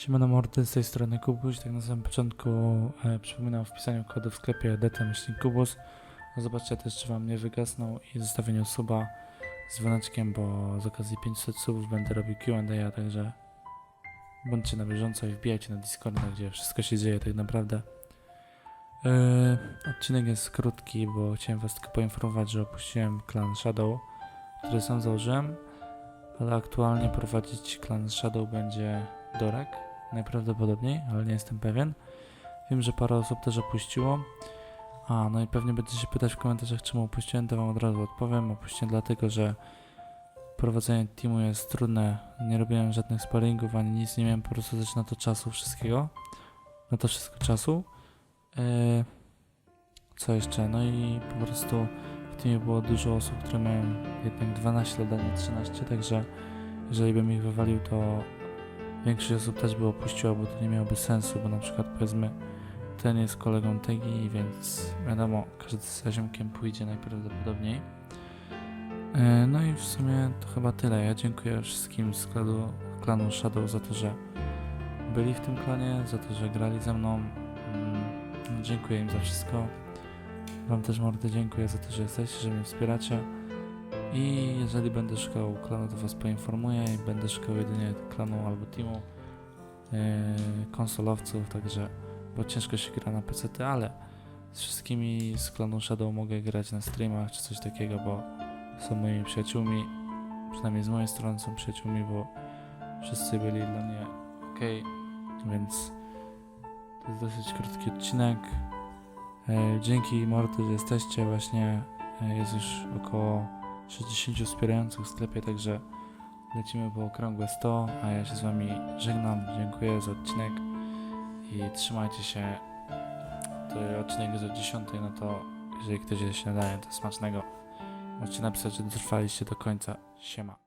Siemano mordy, z tej strony Kubuś. Tak na samym początku e, przypominam o wpisaniu kodu w sklepie dt-kubus. Zobaczcie też, czy wam nie wygasną i zostawieniu suba z dzwoneczkiem, bo z okazji 500 subów będę robił Q&A, także bądźcie na bieżąco i wbijajcie na Discorda, gdzie wszystko się dzieje tak naprawdę. E, odcinek jest krótki, bo chciałem was tylko poinformować, że opuściłem klan Shadow, który sam założyłem, ale aktualnie prowadzić klan Shadow będzie Dorek, najprawdopodobniej, ale nie jestem pewien. Wiem, że parę osób też opuściło. A, no i pewnie będziecie się pytać w komentarzach, czemu opuściłem, to wam od razu odpowiem. Opuściłem dlatego, że prowadzenie teamu jest trudne. Nie robiłem żadnych sparingów, ani nic, nie miałem po prostu też na to czasu wszystkiego. Na to wszystko czasu. Eee, co jeszcze? No i po prostu w teamie było dużo osób, które mają jednak 12 lat, a nie 13, także jeżeli bym ich wywalił, to Większość osób też by opuściła, bo to nie miałoby sensu, bo na przykład powiedzmy ten jest kolegą Tegi, więc wiadomo, każdy z ziomkiem pójdzie najprawdopodobniej. E, No i w sumie to chyba tyle. Ja dziękuję wszystkim z klanu, klanu Shadow za to, że byli w tym klanie, za to, że grali ze mną. Mm, Dziękuję im za wszystko. Wam też mordy dziękuję za to, że jesteście, że mnie wspieracie. I jeżeli będę szukał klanu, to was poinformuję i będę szukał jedynie klanu albo teamu yy, konsolowców, także bo ciężko się gra na PC, ale z wszystkimi z klanu Shadow mogę grać na streamach czy coś takiego, bo są moimi przyjaciółmi, przynajmniej z mojej strony są przyjaciółmi, bo wszyscy byli dla mnie ok, więc to jest dosyć krótki odcinek. E, dzięki mordy, że jesteście właśnie, e, jest już około 60 wspierających w sklepie, także lecimy po okrągłe 100, a ja się z wami żegnam, dziękuję za odcinek i trzymajcie się. To odcinek jest o 10, no to jeżeli ktoś jest śniadanie, to smacznego. Możecie napisać, że dotrwaliście do końca. Siema.